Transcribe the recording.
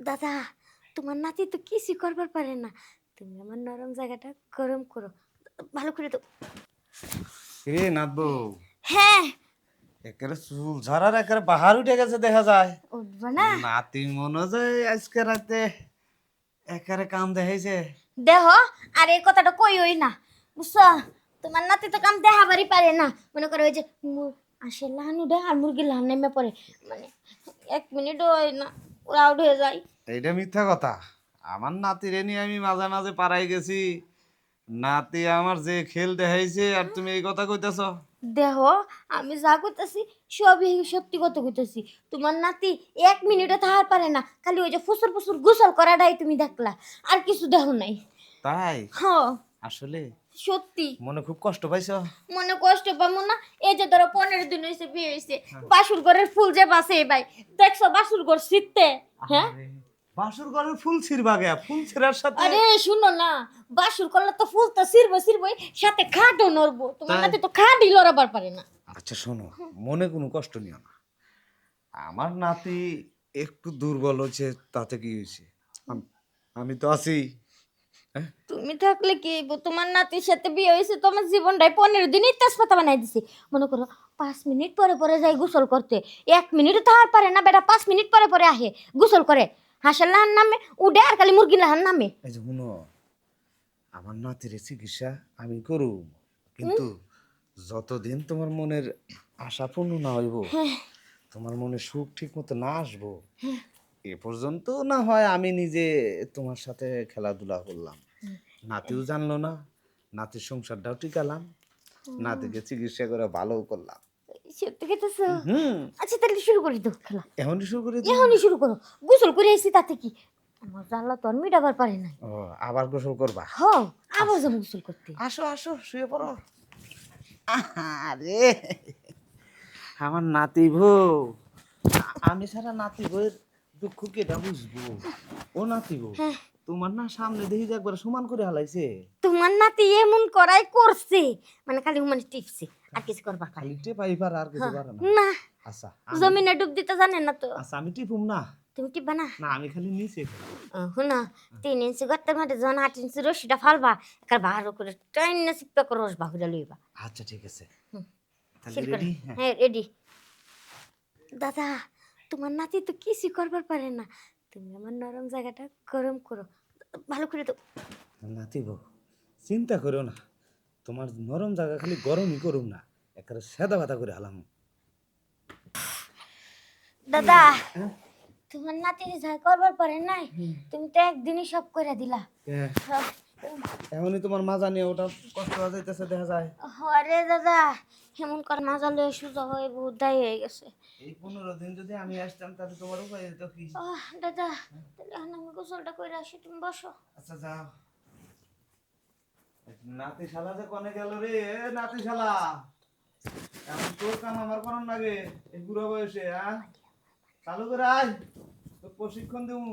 দাদা তোমার নাতি তো কিছুই করবার পারে না। তুমি আমার নরম জায়গাটা গরম করো ভালো করে তো রে নাথ বউ হ্যাঁ। একেবারে চুল ঝরার একেবারে বাহার উঠে গেছে দেখা যায়। উঠবো না। নাতি মনে যায় আজকে রাতে একেবারে কাম দেখাইছে। দেহ আর এই কথাটা কই ওই না। বুঝছ? তোমার নাতি তো কাম দেখাবারই পারে না। মনে করো ওই যে আসে লাহান উঠে আর মুরগি লাহান নেমে পড়ে। মানে এক মিনিট হয় না। ওরা আউট হয়ে যায়। এইটা মিথ্যা কথা। আমার নাতিরে নিয়ে আমি মাঝে মাঝে পাড়াই গেছি। নাতি আমার যে খেল দেখাইছে আর তুমি এই কথা কইতেছ? দেহ আমি যা করতেছি সবই সত্যি কথা কইতেছি। তোমার নাতি এক মিনিটে থাকার পারে না খালি ওই যে ফুসুর ফুসুর গোসল করাটাই তুমি দেখলা। আর কিছু দেহ নাই। তাই? হ আসলে? সত্যি। মনে খুব কষ্ট পাইছো? মনে কষ্ট পাবো না? এই যে ধরো পনেরো দিন হয়েছে বিয়ে হয়েছে বাসুর ঘরের ফুল যে বাসে ভাই দেখছ বাসুর ঘর শীতে হ্যাঁ? বাসুর ঘরের ফুল ছিড়বা গে ফুল ছিড়ার সাথে আরে শুনো না বাসুর করলে তো ফুল তো ছিড়বো ছিড়বো সাথে খাটও নড়বো। তোমার? নাতি তো খাটই লড়াবার পারে না। আচ্ছা শোনো মনে কোনো কষ্ট নিও না। আমার নাতি একটু দুর্বল হচ্ছে তাতে কি হয়েছে? আমি তো আছি। হ্যাঁ? তুমি থাকলে কি হইবো? তোমার নাতির সাথে বিয়ে হয়েছে তোমার জীবনটাই পনেরো দিনই তেজপাতা বানাই দিছি। মনে করো পাঁচ মিনিট পরে পরে যাই গোসল করতে। এক মিনিট তাহার পারে না বেটা পাঁচ মিনিট পরে পরে আহে গোসল করে। হাঁসের লাহান নামে উডে আর খালি মুরগি লাহান নামে। এই যে শুনো আমার নাতির চিকিৎসা আমি করু কিন্তু যতদিন তোমার মনের আশা পূর্ণ না হইব তোমার মনে সুখ ঠিক মতো না আসব এ পর্যন্ত না হয় আমি নিজে তোমার সাথে খেলাধুলা করলাম। নাতিও জানলো না নাতির সংসারটাও টিকালাম নাতিকে চিকিৎসা করে ভালো করলাম। সত্যি খেতেছো আচ্ছা তাহলে শুরু করি তো খেলা। এখনই শুরু করে দিই এখনই শুরু করো। গোসল করে এসেছি তাতে কি? আমার জানলা তো আর মিটাবার পারে নাই। ও আবার গোসল করবা? হ আবার যাব গোসল করতে। আসো আসো শুয়ে পড়ো। আরে আমার নাতি বউ। আমি সারা নাতি বউয়ের দুঃখ কেটা বুঝব। ও নাতি বউ তোমার না সামনে দেখি যে একবার সমান করে হালাইছে। তোমার নাতি এমন করাই করছে। মানে খালি মানে টিপছে আর কিছু করবা খালি পার আর কিছু পারে না। না। আচ্ছা জমিনে ডুব দিতে জানে না তো। আচ্ছা আমি টিপুম না। তুমি টিপবা না? না আমি খালি নিচে শুনো তিন ইঞ্চি গর্তের মাঠে যখন আট ইঞ্চি রশিটা ফালবা একার ভালো করে টাইন না সিপ্পা করে রস বাহুরা লইবা। আচ্ছা ঠিক আছে। হ্যাঁ। হ্যাঁ রেডি দাদা তোমার নাতি তো কিছুই করবার পারে না। তুমি আমার নরম জায়গাটা গরম করো ভালো করে তো নাতি বউ চিন্তা করো না। তোমার নরম জায়গা খালি গরমই করুম না একেবারে সাদা বাতা করে হালাম। দাদা হ্যাঁ? তোমার নাতি যা করবার পারে নাই তুমি তো একদিনই সব করে দিলা। হ্যাঁ। এমনই তোমার মাজা নিয়ে ওটা কষ্ট হয়ে যাইতেছে দেখা যায়। আরে দাদা এমন করে মাজা লয়ে সুজা হয়ে বহুত দায়ী হয়ে গেছে। এই পনেরো দিন যদি আমি আসতাম তাহলে তোমার উপায় হতো কি? দাদা তাহলে আমি গোসলটা করে আসি তুমি বসো। আচ্ছা যাও। নাতি শালা যে কনে গেল রে এ নাতি শালা এখন তোর কাম আমার করার লাগে এই বুড়ো বয়সে হ্যাঁ চালু করে আয় তোর প্রশিক্ষণ দেবো